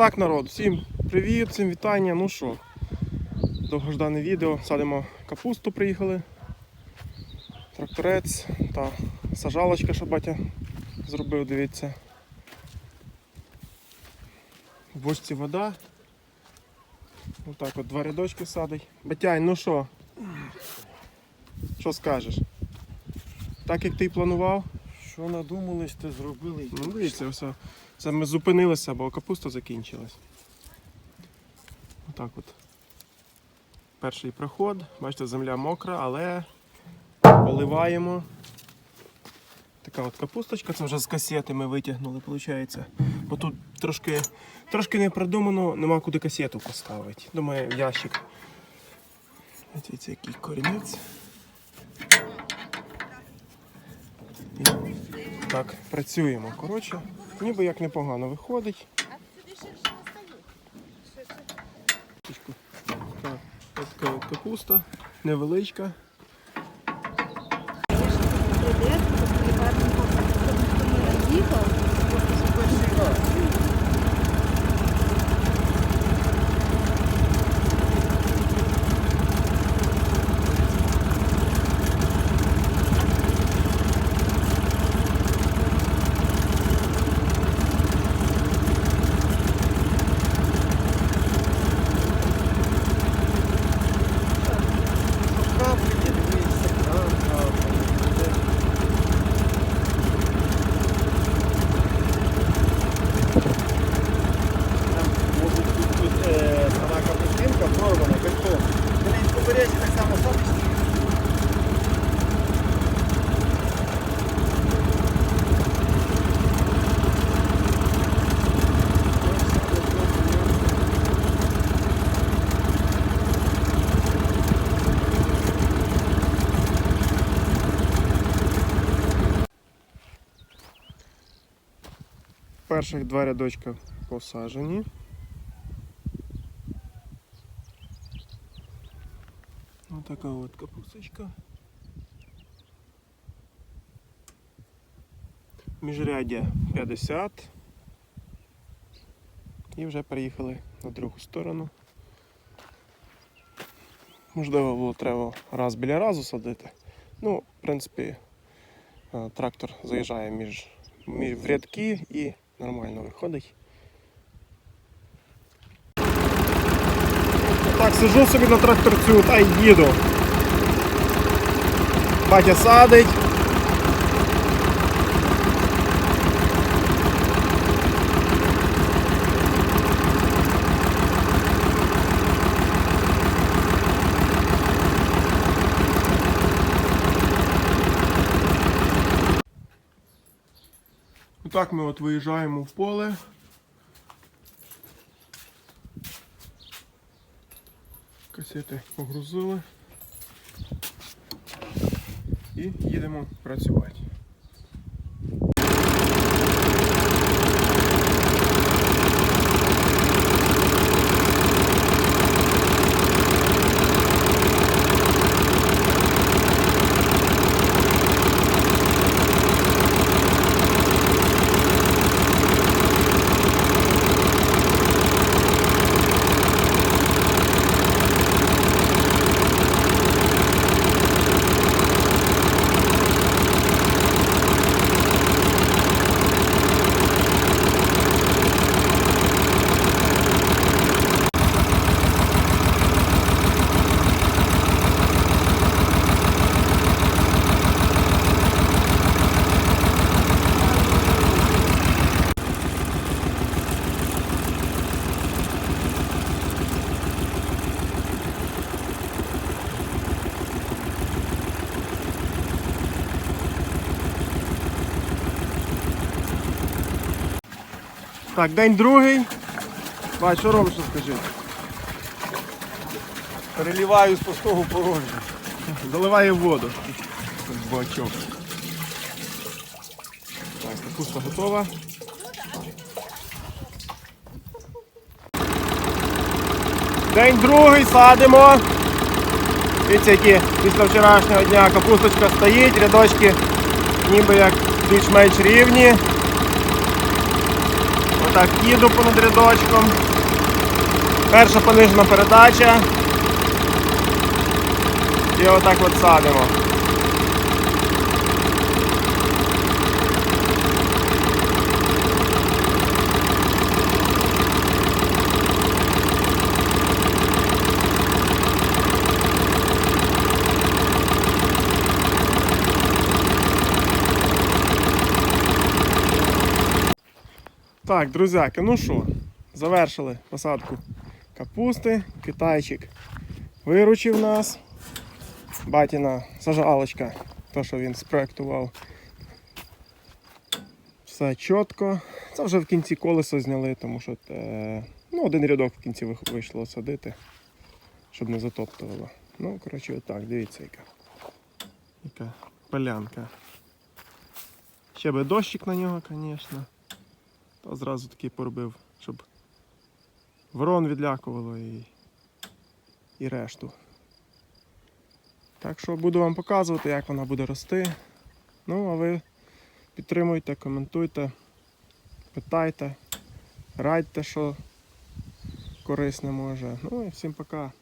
так, народ, всім привіт, всім вітання. Ну що, довгождане відео. Садимо капусту, приїхали. Тракторець та сажалочка, що батя зробив, дивіться. В бочці вода. Отак от два рядочки садить. Батяй, ну що? Що скажеш? Так як ти й планував? Що надумались, те зробили. Ну, дивіться, все. Це ми зупинилися, бо капуста закінчилась. Отак от. Перший проход. Бачите, земля мокра, але поливаємо. Така от капусточка, це вже з касети ми витягнули, виходить. Бо тут трошки, трошки не продумано, нема куди касету поставити. Думаю, в ящик. Дивіться, який корінець. Так, працюємо. Коротше, ніби як непогано виходить. Ось така капуста, невеличка. Перших два рядочка посаджені. Ось така от капусточка. Міжряддя 50. І вже переїхали на другу сторону. Можливо, було треба раз біля разу садити. Ну, в принципі, е, трактор заїжджає між, між в рядки і нормально виходить. Так, сижу собі на тракторцю та й їду. Батя садить. Так ми от виїжджаємо в поле. Касети погрузили. І їдемо працювати. Так, день другий. Бать, що робиш, скажи? Переливаю з пустого порожня. Заливає воду. Бачок. Так, капуста готова. День другий садимо. Дивіться, які після вчорашнього дня капусточка стоїть, рядочки ніби як більш-менш рівні. Отак їду понад рядочком. Перша понижена передача. І отак от садимо. Так, друзяки, ну що, завершили посадку капусти. Китайчик виручив нас. Батіна сажалочка, то, що він спроектував. Все чітко. Це вже в кінці колесо зняли, тому що е, ну, один рядок в кінці вийшло садити, щоб не затоптувало. Ну, коротше, отак, дивіться, яка. Яка полянка. Ще би дощик на нього, звісно. То зразу такий поробив, щоб ворон відлякувало і, і решту. Так що буду вам показувати, як вона буде рости. Ну, а ви підтримуйте, коментуйте, питайте, радьте, що корисне може. Ну і всім пока.